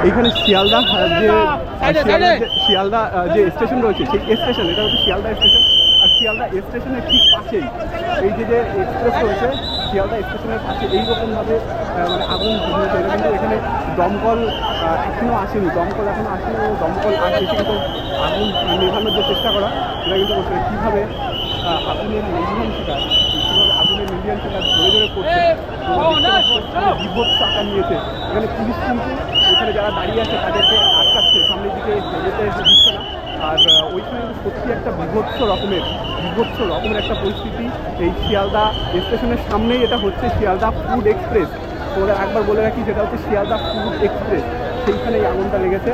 এইখানে শিয়ালদা যে শিয়ালদা যে- স্টেশন রয়েছে সেই স্টেশন এটা হচ্ছে শিয়ালদা স্টেশন। আর শিয়ালদা স্টেশনের ঠিক পাশেই এই যে যে এক্সপ্রেস রয়েছে শিয়ালদা স্টেশনের পাশে এইরকমভাবে মানে আগুন এটা কিন্তু এখানে দমকল এখনও আসেনি। দমকল এখনও আসেনি এবং দমকল আসে কিন্তু আগুন নেভানোর যে চেষ্টা করা সেটা কিন্তু করছে কীভাবে আগুনের নির্মাণ সেটা কীভাবে আগুনের নির্মাণ সেটা ধরে ধরে করছে বিভৎস আকার নিয়েছে এখানে পুলিশ কিন্তু এখানে যারা দাঁড়িয়ে আছে, তাদেরকে আটকাচ্ছে। সামনের দিকে যেতে দিচ্ছে না। আর ওইখানে সত্যি একটা বিভৎস রকমের বিভৎস রকমের একটা পরিস্থিতি। এই শিয়ালদা স্টেশনের সামনেই এটা হচ্ছে শিয়ালদা ফুড এক্সপ্রেস। তোমাদের একবার বলে রাখি যেটা হচ্ছে শিয়ালদা ফুড এক্সপ্রেস। সেইখানে আগুনটা লেগেছে।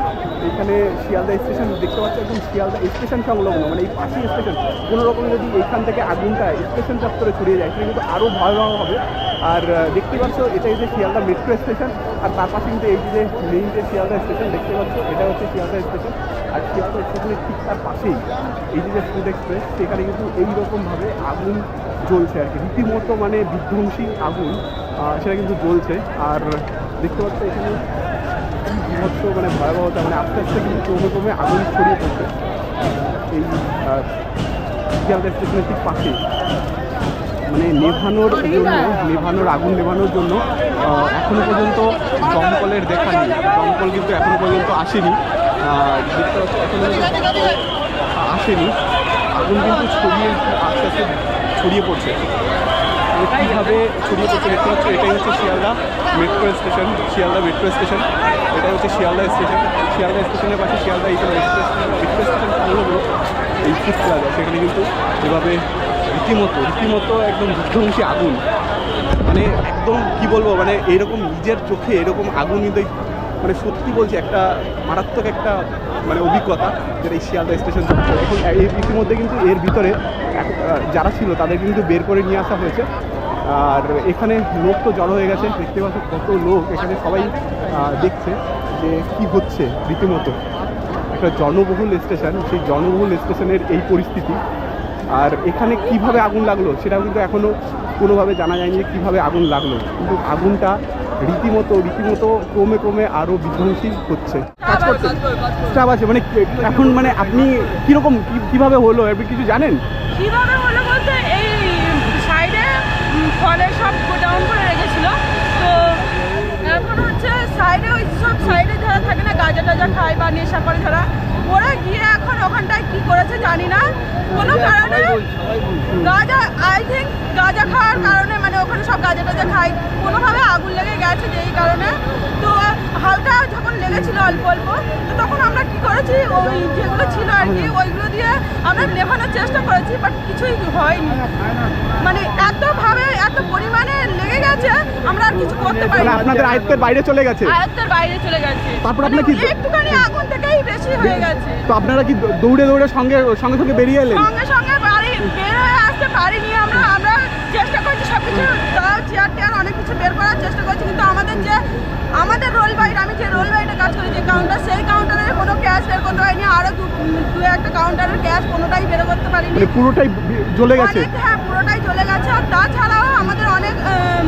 এইখানে শিয়ালদা স্টেশন দেখতে পাচ্ছ, একদম শিয়ালদা স্টেশন সংলগ্ন মানে এই পাশেই স্টেশন। কোনো রকম যদি এইখান থেকে আগুনটা স্টেশন চত্বরে ছড়িয়ে যায়, সেটা কিন্তু আরও ভয়াবহ হবে। আর দেখতে পাচ্ছ, এটাই যে শিয়ালদা মেট্রো স্টেশন আর তার পাশে কিন্তু এই যে মেইন যে শিয়ালদা স্টেশন দেখতে পাচ্ছ, এটা হচ্ছে শিয়ালদা স্টেশন আর শিয়ালদা স্টেশনের ঠিক তার পাশেই, এই যে যে ফুড এক্সপ্রেস সেখানে কিন্তু এইরকমভাবে আগুন জ্বলছে আর কি। রীতিমতো মানে বিধ্বংসী আগুন সেটা কিন্তু জ্বলছে। আর, দেখতে পাচ্ছ, এখানে কি বিভৎস মানে ভয়াবহতা মানে আস্তে আস্তে কিন্তু ক্রমে ক্রমে আগুন ছড়িয়ে পড়ছে। এই শিয়ালদা স্টেশনের ঠিক পাশেই মানে নেভানোর জন্য নেভানোর আগুন নেভানোর জন্য আহ, এখনও পর্যন্ত দমকলের দেখা নেই। দমকল কিন্তু এখনও পর্যন্ত আসেনি। দেখতে পাচ্ছি এখনও আসেনি। আগুন কিন্তু ছড়িয়ে আস্তে আস্তে ছড়িয়ে পড়ছে। মানে কীভাবে ছড়িয়ে পড়ছে দেখতে পাচ্ছি এটাই হচ্ছে Sealdah metro station Sealdah metro station এটাই হচ্ছে শিয়ালদা স্টেশন শিয়ালদা স্টেশনের পাশে শিয়ালদা এই এক্সপ্রেস মেট্রো স্টেশন সংলগ্ন এই ফুড প্লাজা সেখানে কিন্তু এভাবে রীতিমতো রীতিমতো একদম বিধ্বংসী আগুন। মানে একদম কি বলব মানে এরকম নিজের চোখে এরকম আগুন কিন্তু মানে সত্যি বলছি একটা মারাত্মক একটা মানে অভিজ্ঞতা যেটা এই শিয়ালদা স্টেশন এখন ইতিমধ্যে কিন্তু এর ভিতরে যারা ছিল তাদের কিন্তু বের করে নিয়ে আসা হয়েছে। আর এখানে লোক তো জড়ো হয়ে গেছে, দেখতে পাচ্ছ কত লোক। এখানে সবাই দেখছে যে কি হচ্ছে রীতিমতো। একটা জনবহুল স্টেশন, সেই জনবহুল স্টেশনের এই পরিস্থিতি। আর এখানে কীভাবে আগুন লাগল সেটাও কিন্তু এখনও কোনোভাবে জানা যায়নি যে কীভাবে আগুন লাগল। কিন্তু আগুনটা রীতিমতো রীতিমতো ক্রমে ক্রমে আরও বিধ্বংসী হচ্ছে। আছে মানে এখন মানে আপনি কীরকম কীভাবে হলো? আপনি কিছু জানেন হলো বলতে এই সাইডে ফলের সব গোডাউন করে রেখেছিল তো এখন হচ্ছে সাইডে ওই সব সাইডে যারা থাকে না গাঁজা টাজা খায় বা নেশা করে যারা। ওরা গিয়ে এখন ওখানটায় কি করেছে জানি না। কোনো কারণে গাঁজা আই থিঙ্ক গাঁজা খাওয়ার কারণে মানে ওখানে সব গাঁজা টাজা খায় কোনোভাবে আগুন লেগে গেছে যেই কারণে। তো হালকা যখন লেগেছিল অল্প অল্প তো তখন আমরা কি করেছি ওই যেগুলো ছিল আর কি ওইগুলো দিয়ে আমরা নেভানোর চেষ্টা করেছি বাট কিছুই হয়নি। মানে এতভাবে এত পরিমাণে লেগে গেছে আমরা আর কিছু করতে পারি মানে আপনাদের আয়ত্তের বাইরে চলে গেছে? আয়ত্তের বাইরে চলে গেছে। তারপর মানে আপনার কি- একটুখানি আগুন থেকেই বেশি হয়ে গেছে। তো আপনারা কি দৌড়ে দৌড়ে সঙ্গে সঙ্গে সঙ্গে বেরিয়ে এলেন? সঙ্গে সঙ্গে বাড়ি বের হয়ে আসতে পারিনি আমরা। আমরা চেষ্টা করছি সব কিছু তাও চেয়ার টেয়ার অনেক কিছু বের করার চেষ্টা করছি। কিন্তু আমাদের যে আমাদের রোল বাইট আমি যে রোল বাইটে কাজ করি যে কাউন্টার সেই কাউন্টারের কোনো ক্যাশ বের করতে পারিনি। আরও দু একটা কাউন্টারের ক্যাশ কোনোটাই বের করতে পারিনি। মানে পুরোটাই জ্বলে গেছে? হ্যাঁ পুরোটাই চলে গেছে আর তাছাড়াও আমাদের অনেক উম,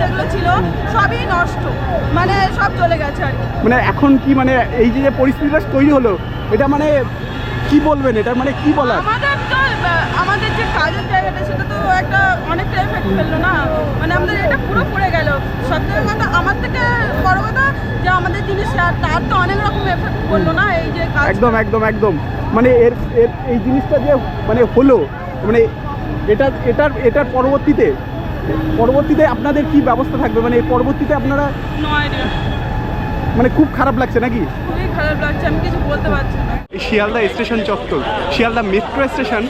যেগুলো ছিল সবই নষ্ট। মানে সব চলে গেছে আর কি। মানে এখন কি মানে এই যে পরিস্থিতিটা তৈরি হলো এটা মানে কি বলবেন? এটা মানে কি বলার? আমাদের তো আমাদের যে কাজের জায়গাটা সেটা তো একটা অনেকটা এফেক্ট ফেলল না? মানে আমাদের এটা পুরো পড়ে গেল। থেকে কথা আমার থেকে বড় কথা যে আমাদের জিনিস তার তো অনেক রকম এফেক্ট পড়ল না এই যে কাজ একদম একদম একদম। মানে এর এর এই জিনিসটা যে মানে হলো মানে এটা এটার এটার পরবর্তীতে পরবর্তীতে আপনাদের কি ব্যবস্থা থাকবে? মানে পরবর্তীতে আপনারা মানে খুব খারাপ লাগছে নাকি? খুবই খারাপ লাগছে আমি কিছু বলতে পারছি না। এই শিয়ালদা স্টেশন চত্বর শিয়ালদা মেট্রো স্টেশন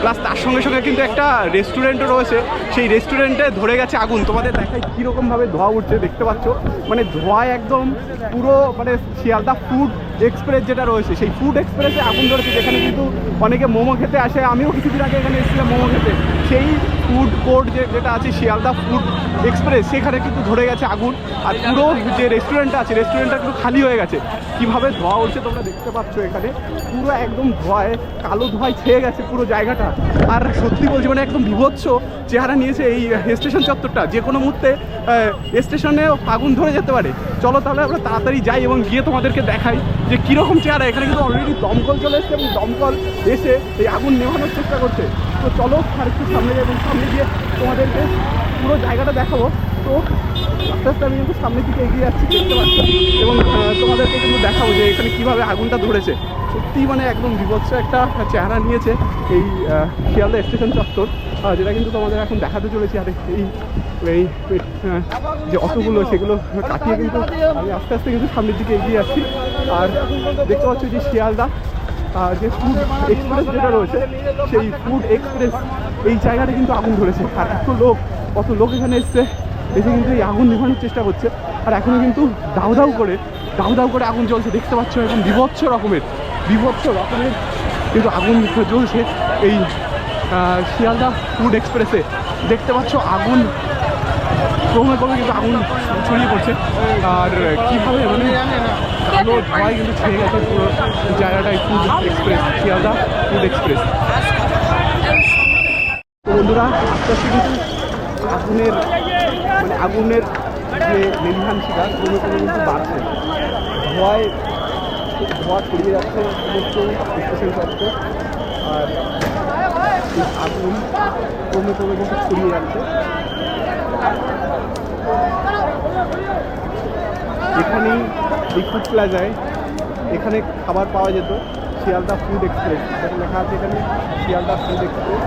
প্লাস তার সঙ্গে সঙ্গে কিন্তু একটা রেস্টুরেন্টও রয়েছে। সেই রেস্টুরেন্টে ধরে গেছে আগুন। তোমাদের দেখায় কীরকমভাবে ধোঁয়া উঠছে দেখতে পাচ্ছ? মানে ধোঁয়ায় একদম পুরো মানে শিয়ালদা ফুড এক্সপ্রেস যেটা রয়েছে সেই ফুড এক্সপ্রেসে আগুন ধরেছে যেখানে কিন্তু অনেকে মোমো খেতে আসে। আমিও কিছুদিন আগে এখানে এসেছিলাম মোমো খেতে। সেই ফুড কোর্ট যেটা আছে, শিয়ালদা ফুড এক্সপ্রেস সেখানে কিন্তু ধরে গেছে আগুন। আর পুরো যে রেস্টুরেন্টটা আছে রেস্টুরেন্টটা কিন্তু খালি হয়ে গেছে। কীভাবে ধোঁয়া উঠছে তোমরা দেখতে পাচ্ছ এখানে। পুরো একদম ধোঁয়ায়, কালো ধোঁয়ায় ছেয়ে গেছে পুরো জায়গাটা। আর সত্যি বলছি মানে একদম বিভৎস চেহারা নিয়েছে এই স্টেশন চত্বরটা। যে কোনো মুহূর্তে স্টেশনে আগুন ধরে যেতে পারে। চলো তাহলে আমরা তাড়াতাড়ি যাই এবং গিয়ে তোমাদেরকে দেখাই যে কীরকম চেহারা। এখানে কিন্তু অলরেডি দমকল চলে এসছে এবং দমকল এসে এই আগুন নেভানোর চেষ্টা করছে। তো চলো, আর একটু সামনে যাই এবং সামনে গিয়ে তোমাদেরকে পুরো জায়গাটা দেখাবো। তো আস্তে আস্তে আমি কিন্তু সামনের দিকে এগিয়ে যাচ্ছি, দেখতে পাচ্ছি? এবং তোমাদেরকে কিন্তু দেখাবো যে এখানে কীভাবে আগুনটা ধরেছে। সত্যিই মানে একদম বিভৎস একটা চেহারা নিয়েছে এই শিয়ালদা স্টেশন চত্বর যেটা কিন্তু তোমাদের এখন দেখাতে চলেছি। আর এই এই যে অটোগুলো, সেগুলো কাটিয়ে কিন্তু আমি আস্তে আস্তে কিন্তু সামনের দিকে এগিয়ে যাচ্ছি। আর দেখতে পাচ্ছ যে শিয়ালদা যে ফুড এক্সপ্রেস যেটা রয়েছে, সেই ফুড এক্সপ্রেস এই জায়গাটা কিন্তু আগুন ধরেছে। আর এত লোক, কত লোক এখানে এসছে, এসে কিন্তু এই আগুন নিভানোর চেষ্টা করছে। আর এখনও কিন্তু দাউ দাউ করে, দাউ দাউ করে আগুন জ্বলছে। দেখতে পাচ্ছ এখন বিভৎস রকমের বিভৎস রকমের কিন্তু আগুন জ্বলছে এই শিয়ালদা ফুড এক্সপ্রেসে দেখতে পাচ্ছ আগুন ক্রমে ক্রমে কিন্তু আগুন ছড়িয়ে পড়ছে। আর কীভাবে মানে কালো ধোঁয়ায় কিন্তু ছেয়ে গেছে পুরো জায়গাটায় food express Sealdah food express বন্ধুরা আস্তে আস্তে কিন্তু আগুনের মানে আগুনের যে লেলিহান শিকার ক্রমে ক্রমে কিন্তু বাড়ছে ধোঁয়ায় ধোঁয়া ছড়িয়ে যাচ্ছে সমস্ত স্টেশন চত্বর আর আগুন ক্রমে ক্রমে কিন্তু ছড়িয়ে যাচ্ছে। এখানেই এই প্লাজায় এখানে খাবার পাওয়া যেত, শিয়ালদা ফুড এক্সপ্রেস যেটা লেখা আছে এখানে, শিয়ালদা ফুড এক্সপ্রেস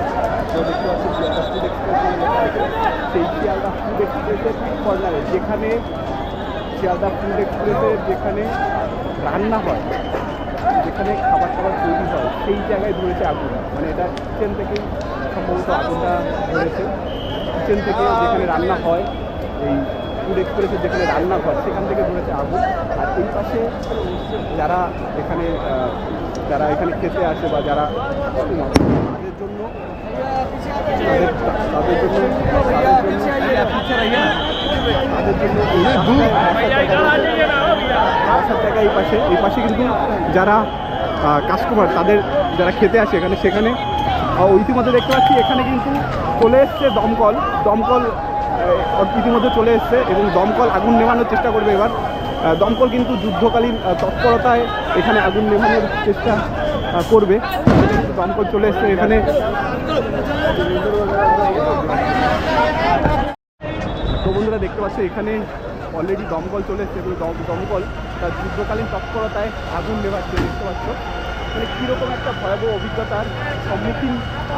তো দেখতে পাচ্ছি শিয়ালদা ফুড এক্সপ্রেস সেই শিয়ালদা ফুড এক্সপ্রেসের কর্নারে যেখানে শিয়ালদা ফুড এক্সপ্রেসের যেখানে রান্না হয়, যেখানে খাবার টাবার তৈরি হয়, সেই জায়গায় ধরেছে আগুন। মানে এটা কিচেন থেকেই সম্ভবত আগুনটা ধরেছে। কিচেন থেকে যেখানে রান্না হয়, এই ফুড এক্সপ্রেসের যেখানে রান্না হয় সেখান থেকে ধরেছে আগুন আর এই পাশে যারা এখানে যারা এখানে খেতে আসে বা যারা তাদের জন্য তাদের জন্য তাদের জন্য জন্য এই পাশে এই পাশে কিন্তু যারা কাস্টমার তাদের যারা খেতে আসে এখানে, সেখানে ইতিমধ্যে দেখতে পাচ্ছি এখানে কিন্তু চলে এসছে দমকল। দমকল ইতিমধ্যে চলে এসছে এবং দমকল আগুন নেভানোর চেষ্টা করবে এবার। দমকল কিন্তু যুদ্ধকালীন তৎপরতায় এখানে আগুন নেভানোর চেষ্টা করবে। দমকল চলে এসছে এখানে। তো বন্ধুরা, দেখতে পাচ্ছ, এখানে অলরেডি দমকল চলে এসছে এবং দম- দমকল তার যুদ্ধকালীন তৎপরতায় আগুন নেভাচ্ছে, দেখতে পাচ্ছ। মানে কীরকম একটা ভয়াবহ অভিজ্ঞতার সম্মুখীন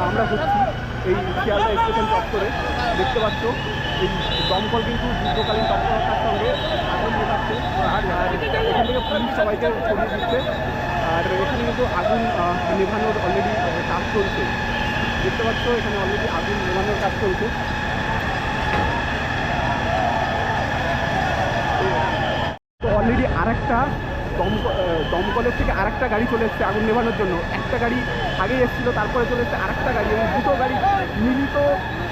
আমরা হচ্ছি এই শিয়ালদা স্টেশন চত্বরে। দেখতে পাচ্ছ দমকল কিন্তু যুদ্ধকালীন তৎপরতার সঙ্গে আগুন নেভাচ্ছে। আর আর এখান থেকে পুলিশ সবাইকে ছড়িয়ে দিচ্ছে। আর এখানে কিন্তু আগুন নেভানোর অলরেডি কাজ চলছে। দেখতে পাচ্ছ এখানে অলরেডি আগুন নেভানোর কাজ চলছে। তো অলরেডি দমক আহ, দমকলের থেকে আরেকটা গাড়ি চলে এসছে আগুন নেভানোর জন্য। একটা গাড়ি আগে এসেছিল তারপরে চলে এসছে আরেকটা গাড়ি। এবং দুটো গাড়ি মিলিত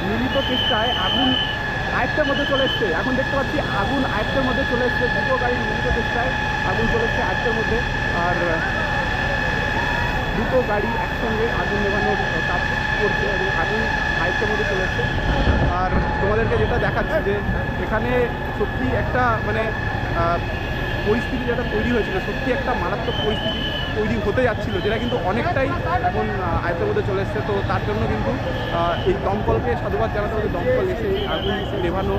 মিলিত চেষ্টায় আগুন আয়ত্তের মধ্যে চলে এসছে। এখন দেখতে পাচ্ছি আগুন আয়ত্তের মধ্যে চলে এসছে। দুটো গাড়ি মিলিত চেষ্টায় আগুন চলে এসছে আয়ত্তের মধ্যে। আর, দুটো গাড়ি একসঙ্গে আগুন নেভানোর কাজ করছে এবং আগুন আয়ত্তের মধ্যে চলে এসছে। আর তোমাদেরকে যেটা দেখাচ্ছি যে এখানে সত্যি একটা মানে পরিস্থিতি যেটা তৈরি হয়েছিল, সত্যি একটা মারাত্মক পরিস্থিতি। তৈরি হতে যাচ্ছিল, যেটা কিন্তু অনেকটাই এখন আয়ত্তের মধ্যে চলে এসছে। তো তার জন্য কিন্তু এই দমকলকে সাধুবাদ জানাতে হবে। দমকল এসে আগুন নেভানো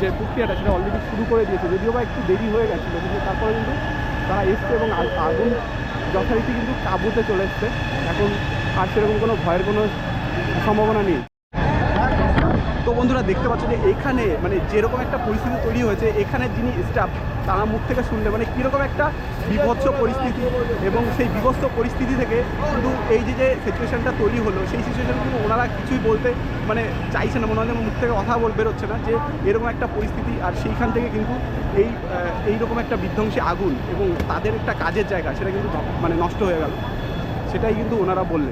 যে প্রক্রিয়াটা, সেটা অলরেডি শুরু করে দিয়েছে। যদিও বা একটু দেরি হয়ে গেছিল, কিন্তু তারপরে কিন্তু তারা এসছে এবং আগুন যথারীতি কিন্তু কাবুতে চলে এসছে। এখন আর সেরকম কোনো ভয়ের কোনো সম্ভাবনা নেই। তো বন্ধুরা দেখতে পাচ্ছ যে এখানে মানে যেরকম একটা পরিস্থিতি তৈরি হয়েছে, এখানে যিনি স্টাফ তারা মুখ থেকে শুনলে মানে কীরকম একটা বিভৎস পরিস্থিতি। এবং সেই বিভৎস পরিস্থিতি থেকে কিন্তু এই যে যে সিচুয়েশনটা তৈরি হলো, সেই সিচুয়েশন কিন্তু ওনারা কিছুই বলতে মানে চাইছে না, মনে হয় মুখ থেকে কথা বল, বেরোচ্ছে না যে এরকম একটা পরিস্থিতি। আর সেইখান থেকে কিন্তু এই এইরকম একটা বিধ্বংসী আগুন এবং তাদের একটা কাজের জায়গা, সেটা কিন্তু মানে নষ্ট হয়ে গেল। সেটাই কিন্তু ওনারা বললেন।